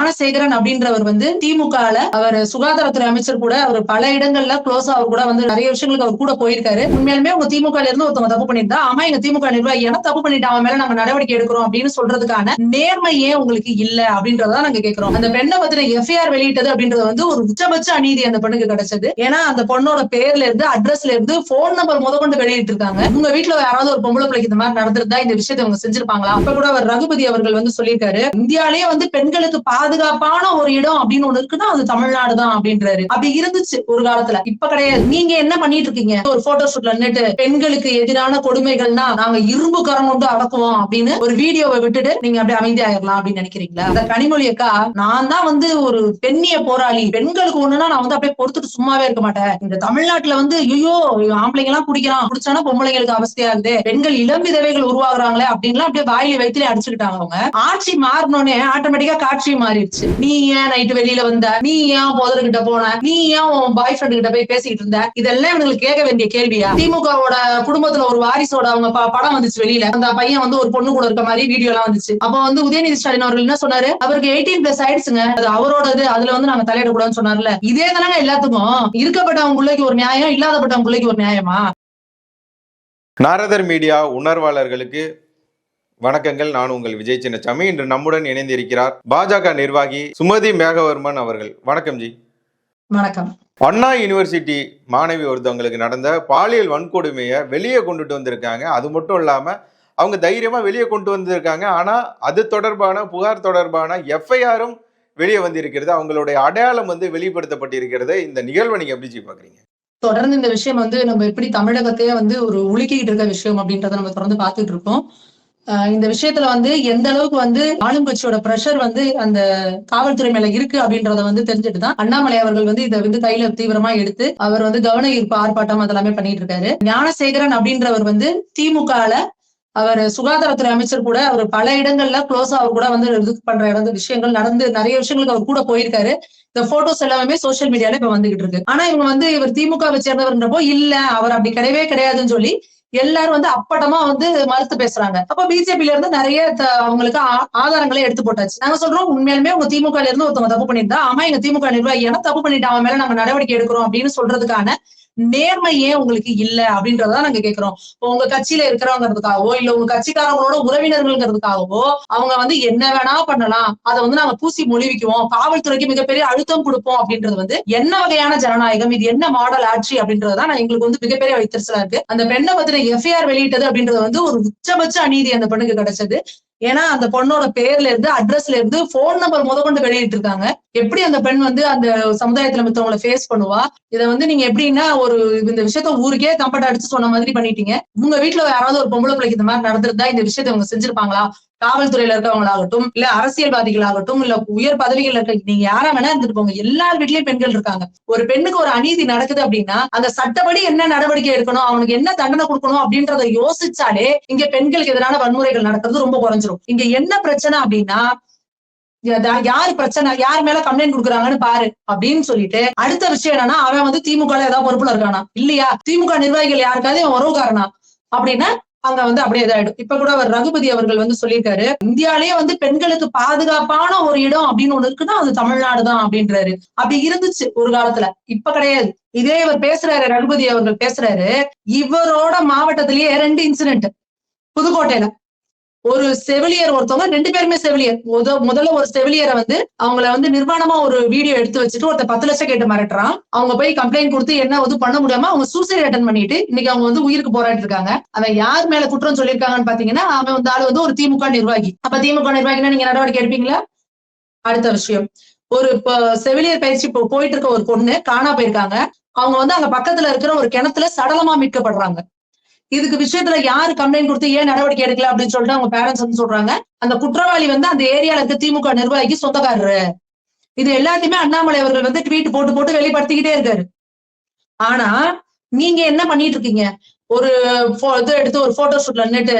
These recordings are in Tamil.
ஞானசேகரன் அப்படின்றவர் வந்து திமுகல அவர் சுகாதாரத்துறை அமைச்சர் கூட அவர் பல இடங்கள்ல க்ளோஸ் அவர் கூட வந்து நிறைய விஷயங்களுக்கு அவர் கூட போயிருக்காரு. உண்மையிலுமே உங்க திமுக இருந்து ஒருத்தவங்க தப்பு பண்ணிருந்தா ஆமா எங்க திமுக நிர்வாகி என தப்பு பண்ணிட்டு அவன் மேல நாங்க நடவடிக்கை எடுக்கிறோம் அப்படின்னு சொல்றதுக்கான நேர்மையே ஏன் உங்களுக்கு இல்ல அப்படின்றத நாங்க கேட்கிறோம் அந்த பெண்ணை பத்தின எஃப்ஐஆர் வெளியிட்டது அப்படின்றது வந்து ஒரு உச்சபட்ச அநீதி அந்த பெண்ணுக்கு கிடைச்சது. ஏன்னா அந்த பொண்ணோட பேர்ல இருந்து அட்ரஸ்ல இருந்து போன் நம்பர் முதற்கொண்டு வெளியிட்டு இருக்காங்க. உங்க வீட்டுல யாராவது ஒரு பொம்பளை பிள்ளைக்கு இந்த மாதிரி நடந்திருந்தா இந்த விஷயத்தை அவங்க செஞ்சிருப்பாங்களா? அப்ப கூட அவர் ரகுபதி அவர்கள் வந்து சொல்லியிருக்காரு இந்தியாலேயே வந்து பெண்களுக்கு பாதுகாப்பான ஒரு இடம் அப்படின்னு ஒண்ணு இருக்குன்னா அது தமிழ்நாடு தான் அப்படின்றாரு. அப்படி இருந்துச்சு ஒரு காலத்துல. இப்ப கிடையாது. நீங்க என்ன பண்ணிட்டு இருக்கீங்க? ஒரு போட்டோ ஷூட்ல நின்னுட்டு பெண்களுக்கு எதிரான கொடுமைகள்னா நாங்க இரும்பு கரம் கொண்டு அடக்குவோம் அப்படின்னு ஒரு வீடியோவை விட்டுட்டு நீங்க அப்படியே அமைதியாயிரலாம் அப்படின்னு நினைக்கிறீங்களா? அந்த கனிமொழி அக்கா நான் தான் வந்து ஒரு பெண்ணிய போராளி. பெண்களுக்கு ஒண்ணுன்னா நான் வந்து அப்படியே பொறுத்துட்டு சும்மாவே இருக்க மாட்டேன். இந்த தமிழ்நாட்டுல வந்து ஐயோ ஆம்பளைங்க எல்லாம் குடிக்கலாம். குடிச்சானா பொம்பளைங்களுக்கு அவஸ்தையா இருந்து பெண்கள் இளம் விதவைகள் உருவாகுறாங்களே அப்படின்லாம் அப்படியே வாயில வயிற்றுல அடிச்சுக்கிட்டாங்க அவங்க. ஆட்சி மாறினோடனே ஆட்டோமேட்டிக்கா காட்சி மாறிடுச்சு. நீ ஏன் நைட்டு வெளியில வந்த? நீ ஏன் போதர்கிட்ட போன? நீ ஏன் உன் பாய் ஃப்ரெண்ட் கிட்ட போய் பேசிட்டு இருந்த? இதெல்லாம் இவங்களுக்கு கேட்க வேண்டிய கேள்வியா? திமுகவோட குடும்பத்துல ஒரு வாரிசோட அவங்க படம் வந்துச்சு வெளியில. அந்த பையன் வந்து ஒரு பொண்ணு கூட இருக்க மாதிரி வீடியோ எல்லாம் வந்துச்சு. அப்ப வந்து உதயநிதி ஸ்டாலின் அவர்கள் என்ன சொன்னாரு? அவருக்கு எயிட்டீன் பிளஸ் ஆயிடுச்சுங்க. அது அவரோடது. அதுல வந்து நாங்க தலையிடக்கூடாதுன்னு சொன்னார்ல. இதே தானங்க எல்லாத்துக்கும்? இருக்கப்பட்டவங்க பிள்ளைக்கு ஒரு நியாயம் இல்லாதப்பட்டவங்க பிள்ளைக்கு ஒரு நியாயமா? நாரதர் மீடியா உணர்வாளர்களுக்கு வணக்கங்கள். நான் உங்கள் விஜய் சின்னசாமி. இன்று நம்முடன் இணைந்திருக்கிறார் பாஜக நிர்வாகி சுமதி மேகவர்மன் அவர்கள். வணக்கம் ஜி. வணக்கம். அண்ணா யூனிவர்சிட்டி மாணவி ஒருத்தவங்களுக்கு நடந்த பாலியல் வன்கொடுமையை வெளியே கொண்டுட்டு வந்திருக்காங்க. அது மட்டும் இல்லாம அவங்க தைரியமா வெளியே கொண்டு வந்திருக்காங்க. ஆனா அது தொடர்பான புகார் தொடர்பான எஃப்ஐஆரும் வெளியே வந்திருக்கிறது. அவங்களுடைய அடையாளம் வந்து வெளிப்படுத்தப்பட்டிருக்கிறது. இந்த நிகழ்வை நீங்க எப்படி ஜி பாக்குறீங்க தொடர்ந்து இந்த விஷயம் வந்து நம்ம எப்படி தமிழகத்தையே வந்து ஒரு உலுக்கிட்டு இருக்க விஷயம் அப்படின்றத நம்ம தொடர்ந்து பார்த்துட்டு இருக்கோம். இந்த விஷயத்துல வந்து எந்த அளவுக்கு வந்து ஆளும் கட்சியோட பிரஷர் வந்து அந்த காவல்துறை மேல இருக்கு அப்படின்றத வந்து தெரிஞ்சுட்டு தான் அண்ணாமலை அவர்கள் வந்து இதை வந்து கையில தீவிரமா எடுத்து அவர் வந்து கவன ஈர்ப்பு ஆர்ப்பாட்டம் அதெல்லாமே பண்ணிட்டு இருக்காரு. ஞானசேகரன் அப்படின்றவர் வந்து திமுகல அவர் சுகாதாரத்துறை அமைச்சர் கூட அவர் பல இடங்கள்ல க்ளோஸ் அவர் கூட வந்து இது பண்ற இடம் விஷயங்கள் நடந்து நிறைய விஷயங்களுக்கு அவர் கூட போயிருக்காரு. இந்த போட்டோஸ் எல்லாமே சோசியல் மீடியால இப்ப வந்துகிட்டு இருக்கு. ஆனா இவங்க வந்து இவர் திமுகவை சேர்ந்தவர்ன்றப்போ இல்ல அவர் அப்படி கிடையவே கிடையாதுன்னு சொல்லி எல்லாரும் வந்து அப்பட்டமா வந்து மறுத்து பேசுறாங்க. அப்ப பிஜேபில இருந்து நிறைய அவங்களுக்கு ஆ- ஆதாரங்களை எடுத்து போட்டாச்சு. நாங்க சொல்றோம் உண்மையிலுமே உங்க திமுக இருந்து ஒருத்தவங்க தப்பு பண்ணியிருந்தா ஆமா எங்க திமுக நிர்வாகி ஏன்னா தப்பு பண்ணிட்டு அவன் மேல நாங்க நடவடிக்கை எடுக்கிறோம் அப்படின்னு சொல்றதுக்கான நேர்மை ஏன் உங்களுக்கு இல்ல அப்படின்றத நாங்க கேக்குறோம். உங்க கட்சியில இருக்கிறவங்கிறதுக்காகவோ இல்ல உங்க கட்சிக்காரங்களோட உறவினர்கள்ங்கிறதுக்காகவோ அவங்க வந்து என்ன வேணா பண்ணலாம். அதை வந்து நாங்க பூசி மொழிவிக்குவோம். காவல்துறைக்கு மிகப்பெரிய அழுத்தம் கொடுப்போம் அப்படின்றது வந்து என்ன வகையான ஜனநாயகம்? இது என்ன மாடல் ஆட்சி அப்படின்றதுதான் நான் எங்களுக்கு வந்து மிகப்பெரிய வைத்தறிச்சலா இருக்கு. அந்த பெண்ணை பத்தின எஃப்ஐஆர் வெளியிட்டது அப்படின்றது வந்து ஒரு உச்சபட்ச அநீதி அந்த பெண்ணுக்கு கிடைச்சது. ஏன்னா அந்த பொண்ணோட பேர்ல இருந்து அட்ரஸ்ல இருந்து போன் நம்பர் முத கொண்டு வெளியிட்டு இருக்காங்க எப்படி அந்த பெண் வந்து அந்த சமுதாயத்துல மத்தவங்களை ஃபேஸ் பண்ணுவா? இதை வந்து நீங்க எப்படின்னா ஒரு இந்த விஷயத்த ஊருக்கே கம்பெட் அடிச்சு சொன்ன மாதிரி பண்ணிட்டீங்க. உங்க வீட்டுல யாராவது ஒரு பொம்பளை பிள்ளைக்கு இந்த மாதிரி நடந்திருந்தா இந்த விஷயத்தை அவங்க செஞ்சிருப்பாங்களா? காவல்துறையில இருக்கவங்களாகட்டும் இல்ல அரசியல்வாதிகளாகட்டும் இல்ல உயர் பதவிகள் இருக்க நீங்க யாரா வேணா இருந்துட்டு போங்க. எல்லார் வீட்லயும் பெண்கள் இருக்காங்க. ஒரு பெண்ணுக்கு ஒரு அநீதி நடக்குது அப்படின்னா அந்த சட்டப்படி என்ன நடவடிக்கை எடுக்கணும் அவனுக்கு என்ன தண்டனை கொடுக்கணும் அப்படின்றத யோசிச்சாலே இங்க பெண்களுக்கு எதிரான வன்முறைகள் நடக்கிறது ரொம்ப குறைஞ்சிரும். இங்க என்ன பிரச்சனை அப்படின்னா யாரு பிரச்சனை யார் மேல கம்ப்ளைண்ட் கொடுக்குறாங்கன்னு பாரு அப்படின்னு சொல்லிட்டு அடுத்த விஷயம் என்னன்னா அவன் வந்து திமுக ஏதாவது பொறுப்புல இருக்கானா? இல்லையா? திமுக நிர்வாகிகள் யாருக்காவது இவன் உறவுக்காரனா? அப்படின்னா அங்க வந்து அப்படியே இதாயிடும். இப்ப கூட அவர் ரகுபதி அவர்கள் வந்து சொல்லியிருக்காரு இந்தியாலேயே வந்து பெண்களுக்கு பாதுகாப்பான ஒரு இடம் அப்படின்னு ஒண்ணு இருக்குன்னா அது தமிழ்நாடு தான் அப்படின்றாரு. அப்படி இருந்துச்சு ஒரு காலத்துல. இப்ப கிடையாது. இதே இவர் பேசுறாரு ரகுபதி அவர்கள் பேசுறாரு இவரோட மாவட்டத்திலேயே ரெண்டு இன்சிடென்ட் புதுக்கோட்டையில. ஒரு செவிலியர் ஒருத்தவங்க ரெண்டு பேருமே செவிலியர். முத முதல்ல ஒரு செவிலியரை வந்து அவங்கள வந்து நிர்வாணமா ஒரு வீடியோ எடுத்து வச்சுட்டு ஒருத்த பத்து லட்சம் கேட்டு மிரட்டுறான். அவங்க போய் கம்ப்ளைண்ட் கொடுத்து என்ன இது பண்ண முடியாம அவங்க சூசைட் அட்டன் பண்ணிட்டு இன்னைக்கு அவங்க வந்து உயிருக்கு போராடி இருக்காங்க. அவன் யார் மேல குற்றம் சொல்லியிருக்காங்கன்னு பாத்தீங்கன்னா அவன் வந்து ஆளு வந்து ஒரு திமுக நிர்வாகி. அப்ப திமுக நிர்வாகினா நீங்க நடவடிக்கை எடுப்பீங்களா? அடுத்த விஷயம். ஒரு இப்போ செவிலியர் பயிற்சி போயிட்டு இருக்க ஒரு பொண்ணு காணா போயிருக்காங்க. அவங்க வந்து அங்க பக்கத்துல இருக்கிற ஒரு கிணத்துல சடலமா மீட்கப்படுறாங்க. இதுக்கு விஷயத்துல யாரு கம்ப்ளைண்ட் கொடுத்து ஏன் நடவடிக்கை எடுக்கல அப்படின்னு சொல்லிட்டு அவங்க பேரண்ட்ஸ் வந்து சொல்றாங்க. அந்த குற்றவாளி வந்து அந்த ஏரியால இருக்க திமுக நிர்வாகிக்கு சொந்தக்காரரு. இது எல்லாத்தையுமே அண்ணாமலை அவர்கள் வந்து ட்வீட் போட்டு போட்டு வெளிப்படுத்திக்கிட்டே இருக்காரு. ஆனா நீங்க என்ன பண்ணிட்டு இருக்கீங்க? ஒரு இது எடுத்து ஒரு போட்டோ ஷூட்ல நின்னுட்டு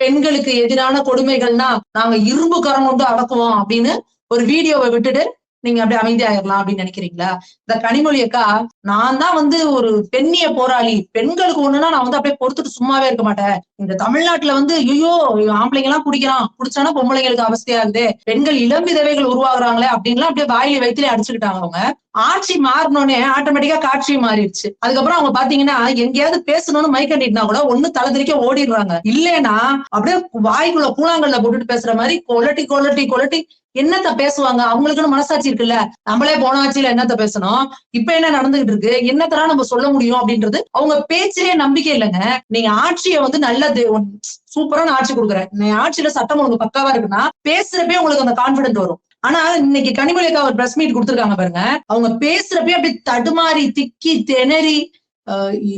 பெண்களுக்கு எதிரான கொடுமைகள்னா நாங்க இரும்பு கரம் கொண்டு அடக்குவோம் அப்படின்னு ஒரு வீடியோவை விட்டுட்டு நீங்க அப்படியே அமைதியாயிரலாம் அப்படின்னு நினைக்கிறீங்களா? இந்த கனிமொழி அக்கா நான் தான் வந்து ஒரு பெண்ணிய போராளி. பெண்களுக்கு ஒண்ணுன்னா நான் வந்து அப்படியே பொறுத்துட்டு சும்மாவே இருக்க மாட்டேன். இந்த தமிழ்நாட்டுல வந்து ஐயோ ஆம்பளைங்க எல்லாம் குடிக்கிறான். குடிச்சானா பொம்பளைங்களுக்கு அவஸ்தையாகுது பெண்கள் இளம் விதவைகள் உருவாகுறாங்களே அப்படின்லாம் அப்படியே வாயில வயிற்றுல அடிச்சுக்கிட்டாங்க அவங்க. ஆட்சி மாறினோடனே ஆட்டோமேட்டிக்கா காட்சி மாறிடுச்சு. அதுக்கப்புறம் அவங்க பாத்தீங்கன்னா எங்கேயாவது பேசணும்னு மைக் கூட ஒண்ணு தலைதிரிக்க ஓடிடுறாங்க. இல்லைன்னா அப்படியே வாய்க்குள்ள கூழாங்கல்ல போட்டுட்டு பேசுற மாதிரி கொலட்டி கொலட்டி கொலட்டி என்னத்த பேசுவாங்க? அவங்களுக்குன்னு மனசாட்சி இருக்குல்ல. நம்மளே போன ஆட்சியில என்னத்த பேசணும்? இப்ப என்ன நடந்துகிட்டு இருக்கு? என்னத்தரா நம்ம சொல்ல முடியும் அப்படின்றது அவங்க பேச்சிலேயே நம்பிக்கை இல்லைங்க. நீங்க ஆட்சியை வந்து நல்லது சூப்பரான ஆட்சி கொடுக்குறேன் நீ ஆட்சியில சட்டம் ஒழுங்கு பக்காவா இருக்குன்னா பேசுறப்பே உங்களுக்கு அந்த கான்பிடன்ட் வரும். ஆனா இன்னைக்கு கனிமொழிக்கு அவர் பிரஸ் மீட் கொடுத்துருக்காங்க பாருங்க. அவங்க பேசுறப்பே அப்படி தடுமாறி திக்கி திணறி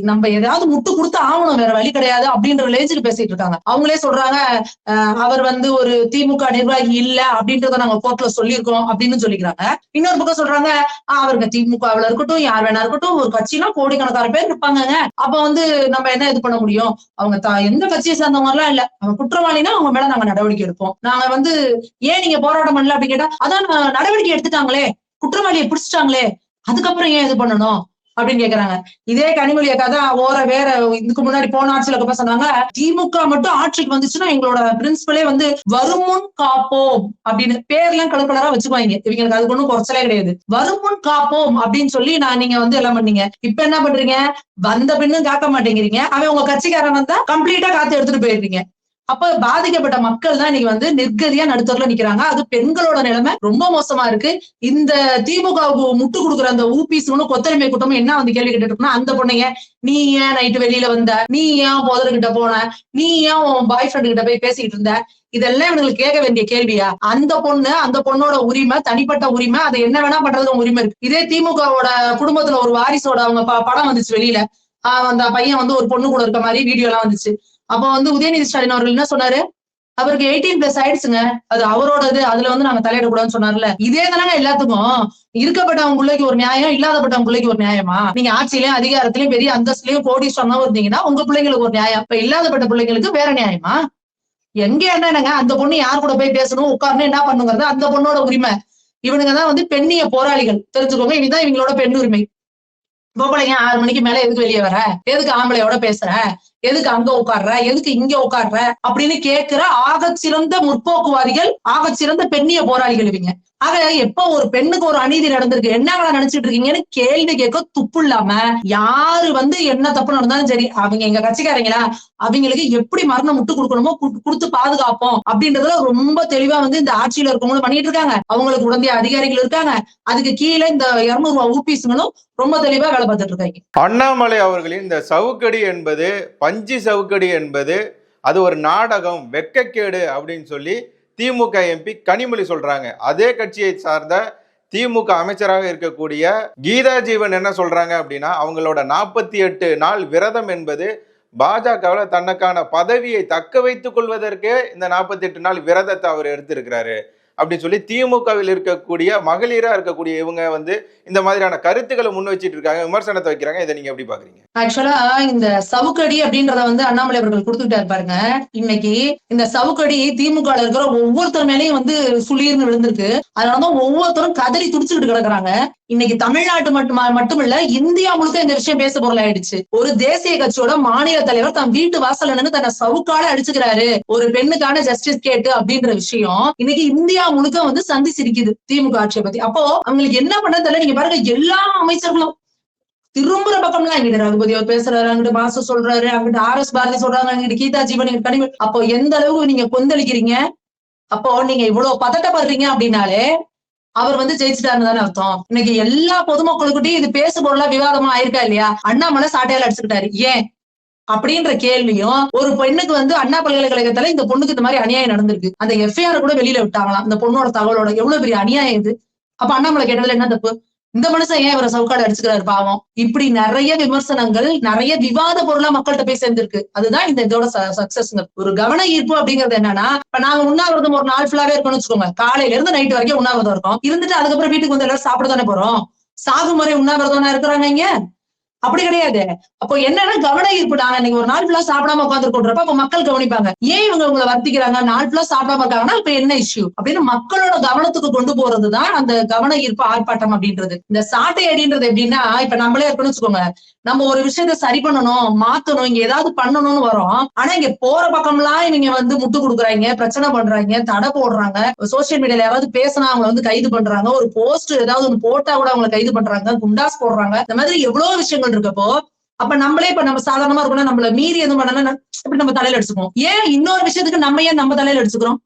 நம்ம ஏதாவது முட்டு கொடுத்து ஆகணும் வேற வழி கிடையாது அப்படின்ற லேஜுக்கு பேசிட்டு இருக்காங்க. அவங்களே சொல்றாங்க அஹ் அவர் வந்து ஒரு திமுக நிர்வாகி இல்ல அப்படின்றத நாங்க கோர்ட்ல சொல்லியிருக்கோம் அப்படின்னு சொல்லிக்கிறாங்க. இன்னொரு பக்கம் சொல்றாங்க அவருங்க அவருக்கு திமுகவுல இருக்கட்டும் யார் வேணா இருக்கட்டும் ஒரு கட்சினா கோடிக்கணக்கான பேர் இருப்பாங்கங்க. அப்ப வந்து நம்ம என்ன இது பண்ண முடியும்? அவங்க த- எந்த கட்சியை சேர்ந்தவங்க எல்லாம் இல்ல. அவங்க குற்றவாளினா அவங்க மேல நாங்க நடவடிக்கை எடுப்போம். நாங்க வந்து ஏன் நீங்க போராட்டம் பண்ணல? அப்படின்னு கேட்டா அதான் நடவடிக்கை எடுத்துட்டாங்களே. குற்றவாளியை பிடிச்சிட்டாங்களே. அதுக்கப்புறம் ஏன் இது பண்ணணும்? அப்படின்னு கேக்குறாங்க. இதே கனிமொழி கதை ஓர வேற இதுக்கு முன்னாடி போன ஆட்சியில இருக்கப்ப சொன்னாங்க திமுக மட்டும் ஆட்சிக்கு வந்துச்சுன்னா எங்களோட பிரின்சிபலே வந்து வருமுன் காப்போம் அப்படின்னு பேர்லாம் கலர் கலரா வச்சுக்குவாங்க. இவங்களுக்கு அதுக்கு ஒண்ணும் குறைச்சலே கிடையாது. வருமுன் காப்போம் அப்படின்னு சொல்லி நான் நீங்க வந்து எல்லாம் பண்ணீங்க. இப்ப என்ன பண்றீங்க? வந்த பின்னும் காக்க மாட்டேங்கிறீங்க. அவன் உங்க கட்சிக்காரன் வந்தா கம்ப்ளீட்டா காத்து எடுத்துட்டு போயிடுறீங்க. அப்ப பாதிக்கப்பட்ட மக்கள் தான் இன்னைக்கு வந்து நிர்கதியா நடுத்தரில் நிக்கிறாங்க. அது பெண்களோட நிலைமை ரொம்ப மோசமா இருக்கு. இந்த திமுகவுக்கு முட்டு கொடுக்குற அந்த ஊபிஸ்னு கொத்தரிமை கூட்டமும் என்ன வந்து கேள்வி கேட்டுட்டு இருக்குன்னா அந்த பொண்ணுங்க நீ ஏன் நைட்டு வெளியில வந்த? நீ ஏன் போதர்கிட்ட போன? நீ ஏன் உன் பாய் ஃப்ரெண்டு கிட்ட போய் பேசிக்கிட்டு இருந்த? இதெல்லாம் இவங்களுக்கு கேட்க வேண்டிய கேள்வியா? அந்த பொண்ணு அந்த பொண்ணோட உரிமை தனிப்பட்ட உரிமை அதை என்ன வேணா பண்றதுக்கு உரிமை இருக்கு. இதே திமுகவோட குடும்பத்துல ஒரு வாரிசோட அவங்க ப- படம் வந்துச்சு வெளியில. ஆஹ் அந்த பையன் வந்து ஒரு பொண்ணு கூட இருக்க மாதிரி வீடியோ எல்லாம் வந்துச்சு. அப்ப வந்து உதயநிதி ஸ்டாலின் அவர்கள் என்ன சொன்னாரு? அவருக்கு எயிட்டீன் பிளஸ் ஆயிடுச்சுங்க. அது அவரோடது. அதுல வந்து நாங்க தலையிடக்கூடாதுன்னு சொன்னார்ல. இதே தானங்க எல்லாத்துக்கும். இருக்கப்பட்டவங்க பிள்ளைக்கு ஒரு நியாயம் இல்லாதப்பட்டவங்க பிள்ளைக்கு ஒரு நியாயமா? நீங்க ஆட்சியிலயும் அதிகாரத்திலயும் பெரிய அந்தஸ்துலயும் கோடீஸ்வரனா இருந்தீங்கன்னா உங்க பிள்ளைங்களுக்கு ஒரு நியாயம். இப்ப இல்லாதப்பட்ட பிள்ளைங்களுக்கு வேற நியாயமா? எங்க என்னங்க? அந்த பொண்ணு யார் கூட போய் பேசணும் உட்காரணும் என்ன பண்ணுங்கிறது அந்த பொண்ணோட உரிமை. இவனுங்க தான் வந்து பெண்ணிய போராளிகள். தெரிஞ்சுக்கோங்க இனிதான் இவங்களோட பெண் உரிமை பொம்பளைங்க ஆறு மணிக்கு மேல எதுக்கு வெளியே வர? எதுக்கு ஆம்பளையோட பேசுற? எதுக்கு அங்க உட்கார்ற? எதுக்கு இங்க உட்கார்ற? அப்படின்னு கேட்கிற ஆக சிறந்த முற்போக்குவாதிகள் ஆக சிறந்த பெண்ணிய போராளிகள் இவங்க. ஆக எப்ப ஒரு பெண்ணுக்கு ஒரு அநீதி நடந்திருக்கு என்னங்களா நினைச்சிட்டு இருக்கீங்கன்னு கேள்வி கேட்க துப்பு இல்லாம யாரு வந்து என்ன தப்பு நடந்தாலும் சரி அவங்க எங்க கட்சிக்காரங்களா அவங்களுக்கு எப்படி மரணம் முட்டு கொடுக்கணுமோ கொடுத்து பாதுகாப்போம் அப்படின்றதுல ரொம்ப தெளிவா வந்து இந்த ஆட்சியில இருக்கவங்களும் பண்ணிட்டு இருக்காங்க. அவங்களுக்கு உடந்தைய அதிகாரிகள் இருக்காங்க. அதுக்கு கீழே இந்த இருநூறு ரூபாய் ஊபிஸ்களும் ரொம்ப தெளிவா வேலை பார்த்துட்டு இருக்காங்க. அண்ணாமலை அவர்களின் இந்த சவுக்கடி என்பது பஞ்சு சவுக்கடி என்பது அது ஒரு நாடகம் வெட்கக்கேடு அப்படின்னு சொல்லி திமுக எம்பி கனிமொழி சொல்றாங்க. அதே கட்சியை சார்ந்த திமுக அமைச்சராக இருக்கக்கூடிய கீதா ஜீவன் என்ன சொல்றாங்க அப்படின்னா அவங்களோட நாற்பத்தி எட்டு நாள் விரதம் என்பது பாஜகவில் தனக்கான பதவியை தக்க வைத்துக் கொள்வதற்கே இந்த நாற்பத்தி எட்டு நாள் விரதத்தை அவர் எடுத்திருக்கிறாரு. அப்படின்னு சொல்லி திமுகவில் இருக்கக்கூடிய மகளிரா இருக்கக்கூடிய இவங்க வந்து இந்த மாதிரியான கருத்துக்களை முன் வச்சிட்டு இருக்காங்க விமர்சனத்தை வைக்கிறாங்க. இதை நீங்க எப்படி பாக்குறீங்க? ஆக்சுவலா இந்த சவுக்கடி அப்படின்றத வந்து அண்ணாமலை அவர்கள் கொடுத்துக்கிட்டாரு பாருங்க. இன்னைக்கு இந்த சவுக்கடி திமுக இருக்கிற ஒவ்வொருத்தர் மேலேயும் வந்து சுளீர்னு விழுந்திருக்கு. அதனாலதான் ஒவ்வொருத்தரும் கதறி துடிச்சுக்கிட்டு கிடக்குறாங்க. இன்னைக்கு தமிழ்நாட்டு மட்டும் மட்டுமில்ல இந்தியா முழுக்க இந்த விஷயம் பேச பொருள் ஆயிடுச்சு ஒரு தேசிய கட்சியோட மாநில தலைவர் தன் வீட்டு வாசல்ல தன்னை சவுக்கால அடிச்சுக்கிறாரு. ஒரு பெண்ணுக்கான ஜஸ்டிஸ் கேட்டு அப்படின்ற விஷயம் இன்னைக்கு இந்தியா முழுக்க வந்து சந்தி சிரிக்குது திமுக ஆட்சியை பத்தி. அப்போ அவங்களுக்கு என்ன பண்ண தெரியல? நீங்க பாருங்க எல்லா அமைச்சர்களும் திரும்புற பக்கம்லாம் எங்கிட்ட ரகுபதி அவர் பேசுறாரு அங்கிட்டு மாசு சொல்றாரு அங்கிட்டு ஆர் எஸ் பாரதி சொல்றாங்க அங்கிட்டு கீதா ஜீவன் இங்கிட்டு கனிமொழி அப்போ எந்த அளவுக்கு நீங்க கொந்தளிக்கிறீங்க? அப்போ நீங்க இவ்வளவு பதட்டப்படுறீங்க அப்படின்னாலே அவர் வந்து ஜெயிச்சிட்டாருன்னு தானே அர்த்தம். இன்னைக்கு எல்லா பொதுமக்களுக்கிட்டையும் இது பேசு பொருளா விவாதமா ஆயிருக்கா இல்லையா? அண்ணாமலை சாட்டையால் அடிச்சுக்கிட்டாரு. ஏன்? அப்படின்ற கேள்வியும் ஒரு பெண்ணுக்கு வந்து அண்ணா பல்கலைக்கழகத்துல இந்த பொண்ணுக்கு இந்த மாதிரி அநியாயம் நடந்திருக்கு. அந்த எஃப்ஐஆர் கூட வெளியில விட்டாங்களாம். அந்த பொண்ணோட தகவலோட எவ்வளவு பெரிய அநியாயம் இது? அப்ப அண்ணாமலை கேட்டதுல என்ன தப்பு? இந்த மனுஷன் ஏன் இவரை சவுக்காடு அடிச்சுக்கிறாரு பாவம்? இப்படி நிறைய விமர்சனங்கள் நிறைய விவாத பொருளா மக்கள்கிட்ட போய் சேர்ந்திருக்கு. அதுதான் இந்த இதோட சக்சஸ் ஒரு கவன ஈர்ப்பு அப்படிங்கிறது என்னன்னா இப்ப நாங்க உண்ணாவிரதம் ஒரு நாள் ஃபுல்லாவே இருக்கணும்னு வச்சுக்கோங்க. காலையில இருந்து நைட் வரைக்கும் உண்ணாவிரதம் இருக்கும். இருந்துட்டு அதுக்கப்புறம் வீட்டுக்கு வந்து எல்லாரும் சாப்பிட தானே போறோம் சாகுமுறை உண்ணாவிரதம் இருக்கிறாங்க இங்க? அப்படி கிடையாது. அப்போ என்னன்னா கவன ஈர்ப்பு நாங்க இன்னைக்கு ஒரு நாள் ஃபுல்லா சாப்பிடாம உட்காந்துருக்கோன்றப்ப அப்ப மக்கள் கவனிப்பாங்க. ஏன் இவங்க உங்களை வர்த்திக்கிறாங்க? நாள் ஃபுல்லா சாப்பிடாம இருக்காங்கன்னா இப்ப என்ன இஷ்யூ அப்படின்னு மக்களோட கவனத்துக்கு கொண்டு போறதுதான் அந்த கவன ஈர்ப்பு ஆர்ப்பாட்டம் அப்படின்றது. இந்த சாட்டை அடின்றது எப்படின்னா இப்ப நம்மளே இருக்கணும்னு வச்சுக்கோங்க நம்ம ஒரு விஷயத்த சரி பண்ணணும் மாத்தணும் இங்க ஏதாவது பண்ணணும்னு வரோம். ஆனா இங்க போற பக்கம்லாம் இவங்க வந்து முட்டு கொடுக்குறாங்க பிரச்சனை பண்றாங்க தடை போடுறாங்க. சோசியல் மீடியால யாராவது பேசினா அவங்களை வந்து கைது பண்றாங்க. ஒரு போஸ்ட் ஏதாவது ஒன்று போட்டா கூட அவங்களை கைது பண்றாங்க குண்டாஸ் போடுறாங்க. இந்த மாதிரி எவ்வளவு விஷயங்கள் இருக்கப்போ அப்ப நம்மளே இப்ப நம்ம சாதாரணமா இருக்கணும் நம்மள மீறி எதுவும் பண்ணல இப்படி நம்ம தலையில அடிச்சுக்குவோம் ஏன் இன்னொரு விஷயத்துக்கு நம்ம ஏன் நம்ம தலையில அடிச்சுக்கிறோம்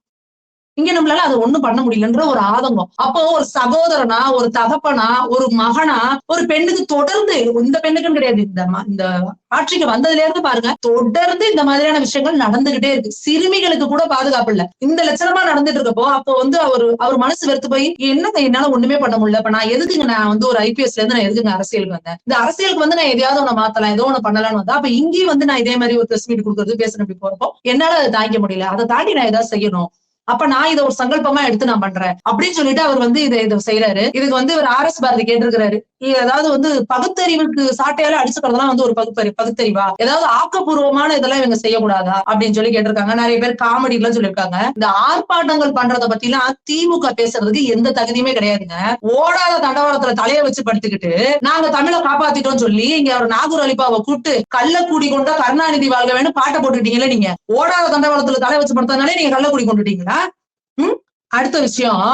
இங்க நம்மளால அது ஒண்ணும் பண்ண முடியலன்ற ஒரு ஆதங்கம். அப்போ ஒரு சகோதரனா ஒரு தகப்பனா ஒரு மகனா ஒரு பெண்ணுக்கு தொடர்ந்து இந்த பெண்ணுக்கும் கிடையாது. இந்த இந்த ஆட்சிக்கு வந்ததுல இருந்து பாருங்க தொடர்ந்து இந்த மாதிரியான விஷயங்கள் நடந்துகிட்டே இருக்கு. சிறுமிகளுக்கு கூட பாதுகாப்பு இல்ல. இந்த லட்சணமா நடந்துட்டு இருக்கப்போ அப்போ வந்து அவர் அவர் மனசு வெறுத்து போய் என்ன என்னால ஒண்ணுமே பண்ண முடியல. இப்ப நான் எதுக்குங்க நான் வந்து ஒரு ஐபிஎஸ்ல இருந்து நான் எதுக்குங்க அரசியலுக்கு வந்தேன்? இந்த அரசியலுக்கு வந்து நான் எதையாவது ஒண்ணு மாத்தலாம் ஏதோ ஒண்ணு பண்ணலாம்னு வந்தா அப்ப இங்கேயும் வந்து நான் இதே மாதிரி ஒரு பிரஸ் மீட் கொடுக்கறது பேசுறேன் இப்படி போறப்போ என்னால அதை தாங்க முடியல. அதை தாண்டி நான் ஏதாவது செய்யணும். அப்ப நான் இதை ஒரு சங்கல்பமா எடுத்து நான் பண்றேன். அப்படின்னு சொல்லிட்டு அவர் வந்து இதை இதை செய்யறாரு இதுக்கு வந்து ஒரு ஆர் எஸ் பாரதி கேட்டிருக்கிறாரு. ஏதாவது அதாவது வந்து பகுத்தறிவுக்கு சாட்டையால அடிச்சுக்கிறதுலாம் வந்து ஒரு பகுத்தறிவு பகுத்தறிவா? ஏதாவது ஆக்கப்பூர்வமான இதெல்லாம் இவங்க செய்யக்கூடாதா? அப்படின்னு சொல்லி கேட்டிருக்காங்க. நிறைய பேர் காமெடி எல்லாம் சொல்லியிருக்காங்க. இந்த ஆர்ப்பாட்டங்கள் பண்றத பத்தி எல்லாம் திமுக பேசுறதுக்கு எந்த தகுதியுமே கிடையாதுங்க. ஓடாத தண்டவாளத்துல தலையை வச்சு படுத்துக்கிட்டு நாங்க தமிழை காப்பாத்திட்டோம் சொல்லி இங்க ஒரு நாகூர் அலிப்பாவை கூப்பிட்டு கூடி கொண்டா கருணாநிதி வாழ்க வேணும் பாட்டை போட்டுட்டீங்களே நீங்க? ஓடாத தண்டவாளத்துல தலை வச்சு படுத்ததுனாலே நீங்க கள்ளக்குடி கொண்டுட்டீங்களா? உம் அடுத்த விஷயம்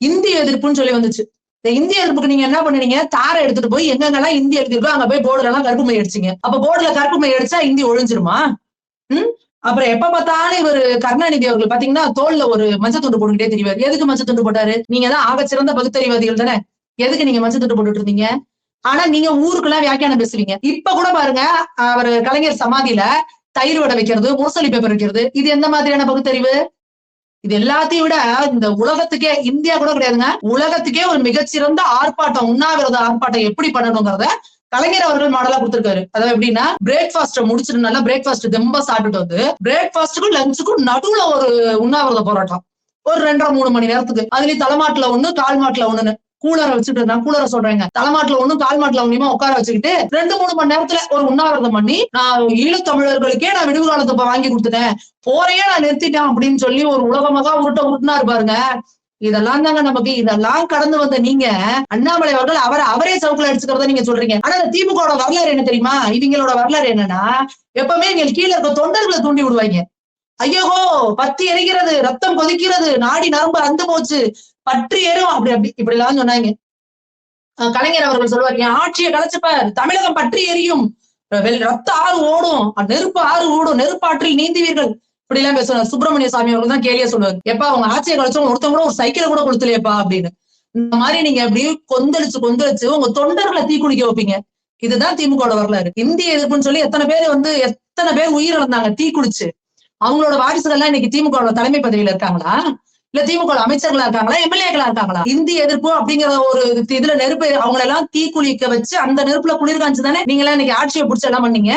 இந்திய எதிர்ப்புன்னு சொல்லி வந்துச்சு. இந்த இந்திய எதிர்ப்புக்கு நீங்க என்ன பண்ணுனீங்க? தாரை எடுத்துட்டு போய் எங்கெங்கெல்லாம் இந்திய எடுத்துருக்கோ அங்க போய் போர்டுல எல்லாம் கருப்பு மை அடிச்சிங்க. அப்ப போர்டுல கருப்பு மை அடிச்சா இந்தி ஒழிஞ்சிருமா? ம்? அப்புறம் எப்ப பார்த்தாலும் இவர் கருணாநிதி அவர்கள் பாத்தீங்கன்னா தோல்ல ஒரு மஞ்சள் துண்டு போட்டுக்கிட்டே தெரியாது எதுக்கு மஞ்சள் துண்டு போட்டாரு? நீங்க தான் ஆக சிறந்த பகுத்தறிவாதிகள் தானே? எதுக்கு நீங்க மஞ்சள் துண்டு போட்டுட்டு இருந்தீங்க? ஆனா நீங்க ஊருக்குலாம் வியாக்கியானம் பேசுவீங்க. இப்ப கூட பாருங்க அவர் கலைஞர் சமாதியில தயிர் வடை வைக்கிறது முரசொலி பேப்பர் வைக்கிறது. இது எந்த மாதிரியான பகுத்தறிவு? இது எல்லாத்தையும் விட இந்த உலகத்துக்கே இந்தியா கூட கிடையாதுங்க. உலகத்துக்கே ஒரு மிகச்சிறந்த ஆர்ப்பாட்டம் உண்ணாவிரத ஆர்ப்பாட்டம் எப்படி பண்ணணுங்கிறத கலைஞர் அவர்கள் மாடலா கொடுத்திருக்காரு. அதாவது எப்படின்னா பிரேக்ஃபாஸ்ட் முடிச்சிட்டு நல்லா பிரேக்ஃபாஸ்ட் தெம்ப சாப்பிட்டுட்டு வந்து பிரேக்ஃபாஸ்ட்டுக்கும் லஞ்சுக்கும் நடுவுல ஒரு உண்ணாவிரத போராட்டம். ஒரு ரெண்டரை மூணு மணி நேரத்துக்கு. அதுலயும் தலைமாட்டுல ஒண்ணு கால் மாட்டுல ஒண்ணுன்னு. கூலரை வச்சுட்டு நான் கூலரை சொல்றேங்க. தலைமாட்டுல ஒண்ணும் கால் மாட்டுல ஒண்ணுமா உட்கார வச்சுக்கிட்டு ரெண்டு மூணு மணி நேரத்துல ஒரு உண்ணாவிரதம் பண்ணி நான் ஈழத்தமிழர்களுக்கே நான் விடுவு காலத்தை இப்ப வாங்கி கொடுத்துட்டேன். போறையே நான் நிறுத்திட்டேன் அப்படின்னு சொல்லி ஒரு உலகமாக உருட்ட உருட்டுனா பாருங்க. இதெல்லாம் தாங்க நமக்கு இதெல்லாம் கடந்து வந்த நீங்க. அண்ணாமலை அவர்கள் அவரை அவரே சவுக்குல அடிச்சுக்கிறத நீங்க சொல்றீங்க. ஆனா இந்த திமுக வரலாறு என்ன தெரியுமா? இவங்களோட வரலாறு என்னன்னா எப்பவுமே எங்க கீழே இருக்க தொண்டர்களை தூண்டி விடுவாங்க. ஐயோ பத்தி எரிகிறது ரத்தம் கொதிக்கிறது நாடி நரம்பு அந்து போச்சு பற்றி ஏறும் அப்படி அப்படி இப்படி எல்லாம் சொன்னாங்க கலைஞர் அவர்கள் சொல்லுவார் என் ஆட்சியை கலைச்சுப்பார் தமிழகம் பற்றி எரியும் வெள்- ரத்த ஆறு ஓடும் நெருப்பு ஆறு ஓடும் நெருப்பாற்றில் நீந்துவீர்கள். இப்படி எல்லாம் பேசுவார். சுப்பிரமணிய சாமி அவர்கள் தான் கேள்வியா சொல்லுவார். எப்பா அவங்க ஆட்சியை கழிச்சவங்க ஒருத்தவங்க கூட ஒரு சைக்கிளை கூட கொடுத்துலையப்பா அப்படின்னு. இந்த மாதிரி நீங்க அப்படி கொந்தளிச்சு கொந்தளிச்சு உங்க தொண்டர்களை தீக்குளிக்க வைப்பீங்க. இதுதான் திமுக வரலாறு. இந்திய எதிர்ப்புன்னு சொல்லி எத்தனை பேர் வந்து எத்தனை பேர் உயிரிழந்தாங்க தீக்குளிச்சு அவங்களோட வாரிசுகள் எல்லாம் இன்னைக்கு திமுக தலைமை பதவியில இருக்காங்களா? இல்ல திமுக அமைச்சர்களா இருக்காங்களா? எம்எல்ஏக்களா இருக்காங்களா? இந்தி எதிர்ப்பு அப்படிங்கிற ஒரு இதுல நெருப்பு அவங்கள எல்லாம் தீக்குளிக்க வச்சு அந்த நெருப்புல குளிர் காஞ்சு தானே நீங்க எல்லாம் இன்னைக்கு ஆட்சியை பிடிச்ச எல்லாம் பண்ணீங்க?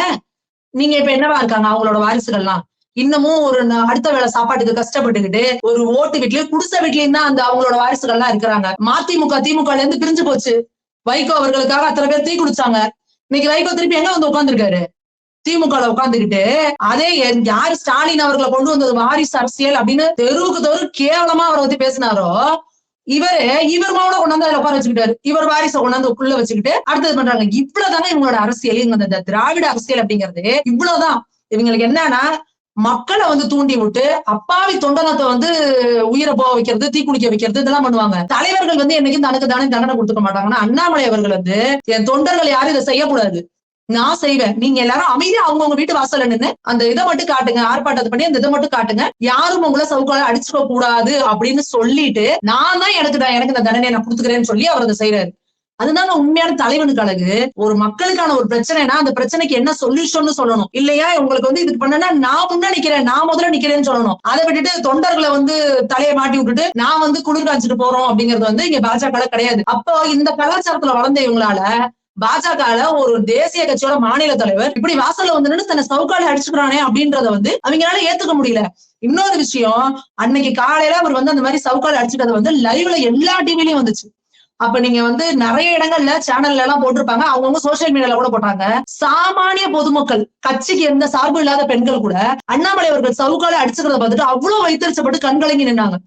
நீங்க இப்ப என்னவா இருக்காங்க அவங்களோட வாரிசுகள்லாம்? இன்னமும் ஒரு அடுத்த வேளை சாப்பாட்டுக்கு கஷ்டப்பட்டுக்கிட்டு ஒரு ஓட்டு வீட்லயும் குடிசை வீட்லயும் தான் அந்த அவங்களோட வாரிசுகள்லாம் இருக்கிறாங்க. மதிமுக திமுகல இருந்து பிரிஞ்சு போச்சு. வைகோ அவர்களுக்காக அத்தனை பேர் தீ குடிச்சாங்க. இன்னைக்கு வைகோ திருப்பி எங்க வந்து உட்காந்துருக்காரு திமுக உட்காந்துக்கிட்டு அதே யாரு ஸ்டாலின் அவர்களை கொண்டு வந்தது வாரிசு அரசியல் அப்படின்னு தெருவுக்கு தெரு கேவலமா அவரை பத்தி பேசினாரோ இவரு இவர் மாவோட கொண்டாந்து அதுல உட்கார வச்சுக்கிட்டாரு. இவர் வாரிச கொண்டாந்து உள்ள வச்சுக்கிட்டு அடுத்தது பண்றாங்க. இவ்வளவுதாங்க இவங்களோட அரசியல்? இவங்க இந்த திராவிட அரசியல் அப்படிங்கிறது இவ்வளவுதான். இவங்களுக்கு என்னன்னா மக்களை வந்து தூண்டி விட்டு அப்பாவி தொண்டனத்தை வந்து உயிரை போக வைக்கிறது தீக்குளிக்க வைக்கிறது இதெல்லாம் பண்ணுவாங்க. தலைவர்கள் வந்து என்னைக்கும் தனக்கு தானே தண்டனை கொடுத்துக்க மாட்டாங்கன்னா அண்ணாமலை அவர்கள் வந்து என் தொண்டர்கள் யாரும் இதை செய்யக்கூடாது. நான் செய்வேன் நீங்க எல்லாரும் அமைதியா அவங்கவுங்க வீட்டு வாசல்ல நின்னு அந்த இதை மட்டும் காட்டுங்க ஆர்ப்பாட்டத்தை பண்ணி அந்த இதை மட்டும் காட்டுங்க. யாரும் உங்களை சவுக்கால அடிச்சுக்க கூடாது அப்படின்னு சொல்லிட்டு நான் தான் எனக்கு நான் எனக்கு இந்த தண்டனை நான் கொடுத்துக்கிறேன்னு சொல்லி அவர் அதை செய்யறாரு அதுதாங்க உண்மையான தலைவனுக்கு அழகு. ஒரு மக்களுக்கான ஒரு பிரச்சனைனா அந்த பிரச்சனைக்கு என்ன சொல்யூஷன் சொல்லணும். இல்லையா? உங்களுக்கு வந்து இதுக்கு பண்ணனா நான் முன்ன நிக்கிறேன் நான் முதல்ல நிக்கிறேன்னு சொல்லணும். அதை விட்டுட்டு தொண்டர்களை வந்து தலையை மாட்டி விட்டுட்டு நான் வந்து குளிர் காய்ச்சிட்டு போறோம் அப்படிங்கறது வந்து இங்க பாஜக கிடையாது. அப்போ இந்த கலாச்சாரத்துல வளர்ந்த இவங்களால பாஜகல ஒரு தேசிய கட்சியோட மாநில தலைவர் இப்படி வாசல்ல வந்து தன்னை சவுக்கால அடிச்சுக்கிறானே அப்படின்றத வந்து அவங்களால ஏத்துக்க முடியல. இன்னொரு விஷயம் அன்னைக்கு காலையில அவர் வந்து அந்த மாதிரி சவுக்கால அடிச்சுக்கிறது வந்து லைவ்ல எல்லா டிவிலையும் வந்துச்சு. அப்ப நீங்க வந்து நிறைய இடங்கள்ல சேனல்ல எல்லாம் போட்டிருப்பாங்க. அவங்கவுங்க சோசியல் மீடியால கூட போட்டாங்க. சாமானிய பொதுமக்கள் கட்சிக்கு எந்த சார்பு இல்லாத பெண்கள் கூட அண்ணாமலை அவர்கள் சவுக்கால அடிச்சுக்கிறத பார்த்துட்டு அவ்வளவு வைத்தறிச்சப்பட்டு கண்கலங்கி நின்னாங்க.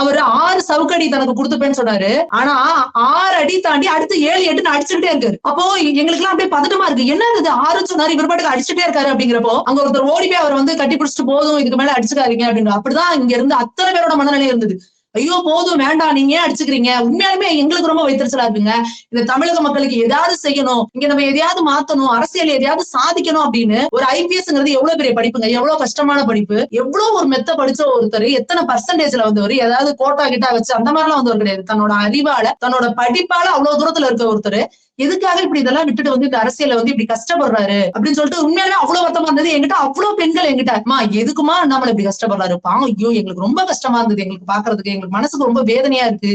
அவர் ஆறு சவுக்கடி தனக்கு கொடுத்துப்பேன்னு சொன்னாரு. ஆனா ஆறு அடி தாண்டி அடுத்து ஏழு எட்டுன்னு அடிச்சுக்கிட்டே இருக்காரு. அப்போ எங்களுக்கு எல்லாம் அப்படியே பதட்டமா இருக்கு. என்ன இது? ஆறு சொன்னாரு இவர் பாட்டுக்கு அடிச்சுட்டே இருக்காரு அப்படிங்கிறப்போ அங்க ஒருத்தர் ஓடி போய் அவர் வந்து கட்டி பிடிச்சிட்டு போதும் இதுக்கு மேல அடிச்சுக்காதீங்க அப்படின்னு அப்படிதான் இங்க இருந்து அத்தனை பேரோட மனநிலை இருந்தது. ஐயோ போதும் வேண்டாம். நீங்க ஏன் அடிச்சுக்கிறீங்க? உண்மையாலுமே எங்களுக்கு ரொம்ப வைத்தறிச்சலா இருக்குங்க. இந்த தமிழக மக்களுக்கு ஏதாவது செய்யணும் இங்க நம்ம எதையாவது மாத்தணும் அரசியல் எதையாவது சாதிக்கணும் அப்படின்னு ஒரு ஐபிஎஸ்ங்கிறது எவ்வளவு பெரிய படிப்புங்க? எவ்வளவு கஷ்டமான படிப்பு? எவ்வளவு ஒரு மெத்த படிச்ச ஒருத்தர் எத்தனை பர்சன்டேஜ்ல வந்தவர் ஏதாவது கோட்டா கிட்டா வச்சு அந்த மாதிரிலாம் வந்தவர் கிடையாது. தன்னோட அறிவால தன்னோட படிப்பால அவ்வளவு தூரத்துல இருக்க ஒருத்தர் எதுக்காக இப்படி இதெல்லாம் விட்டுட்டு வந்து இந்த அரசியல வந்து இப்படி கஷ்டப்படுறாரு? அப்படின்னு சொல்லிட்டு உண்மையாலுமே அவ்வளவு வருத்தமா இருந்தது. என்கிட்ட அவ்வளவு பெண்கள் என்கிட்ட அம்மா எதுக்குமா நம்மள இப்படி கஷ்டப்படுறாரு? பாவம் ஐயோ எங்களுக்கு ரொம்ப கஷ்டமா இருந்தது. எங்களுக்கு பாக்குறதுக்கு எங்களுக்கு மனசுக்கு ரொம்ப வேதனையா இருக்கு.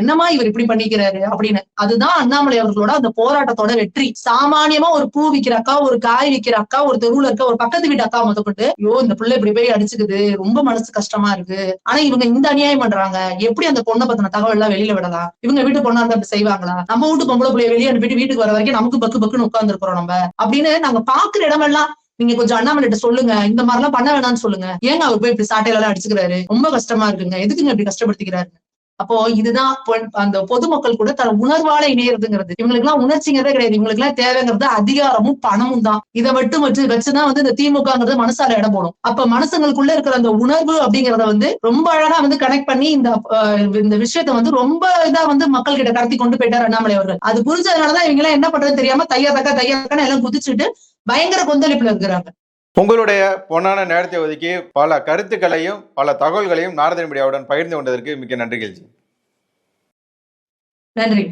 என்னமா என்னம்மா இவர் இப்படி பண்ணிக்கிறாரு? அப்படின்னு. அதுதான் அண்ணாமலை அவர்களோட அந்த போராட்டத்தோட வெற்றி. சாமானியமா ஒரு பூ விக்கிற அக்கா ஒரு காய் விக்கிற அக்கா ஒரு தெருவுல இருக்க ஒரு பக்கத்து வீட்டு அக்கா முதற்கொண்டு ஐயோ இந்த பிள்ளை இப்படி போய் அடிச்சுக்குது. ரொம்ப மனசு கஷ்டமா இருக்கு. ஆனா இவங்க இந்த அநியாயம் பண்றாங்க. எப்படி அந்த பொண்ணை பத்தின தகவல் எல்லாம் வெளியில விடலாம்? இவங்க வீட்டு பொண்ணா இருந்தா அப்படி செய்வாங்களா? நம்ம வீட்டு பொம்பளை பிள்ளைய வெளியே போயிட்டு வீட்டுக்கு வர வரைக்கும் நமக்கு பக்கு பக்குன்னு உட்கார்ந்து இருக்கிறோம் நம்ம. அப்படின்னு நாங்க பாக்குற இடமெல்லாம் நீங்க கொஞ்சம் அண்ணாமலைட்ட சொல்லுங்க. இந்த மாதிரி எல்லாம் பண்ண வேணாம்னு சொல்லுங்க. ஏங்க அவர் போய் இப்படி சாட்டையில எல்லாம் அடிச்சுக்கிறாரு? ரொம்ப கஷ்டமா இருக்குங்க. எதுக்குங்க இப்படி கஷ்டப்படுத்திக்கிறாரு அப்போ இதுதான் அந்த பொதுமக்கள் கூட தன் உணர்வால இணையறதுங்கிறது. இவங்களுக்கு எல்லாம் உணர்ச்சிங்கிறதே கிடையாது. இவங்களுக்கு எல்லாம் தேவைங்கிறது அதிகாரமும் பணமும் தான். இதை மட்டும் வச்சு வச்சுதான் வந்து இந்த திமுகங்கிறது மனசால இடம் போடும். அப்ப மனசுங்களுக்குள்ள இருக்கிற அந்த உணர்வு அப்படிங்கறத வந்து ரொம்ப அழகா வந்து கனெக்ட் பண்ணி இந்த இந்த விஷயத்த வந்து ரொம்ப இதா வந்து மக்கள் கிட்ட கடத்தி கொண்டு போயிட்டார் அண்ணாமலை அவர்கள். அது புரிஞ்சதுனாலதான் இவங்க எல்லாம் என்ன பண்றதுன்னு தெரியாம தையா தக்கா தையா தக்கான்னு எல்லாம் குதிச்சுட்டு பயங்கர கொந்தளிப்புல இருக்கிறாங்க. உங்களுடைய பொன்னான நேரத்தை ஒதுக்கி பல கருத்துக்களையும் பல தகவல்களையும் நாரதன் மீடியாவுடன் பகிர்ந்து கொண்டதற்கு மிக்க நன்றிகள் நன்றி.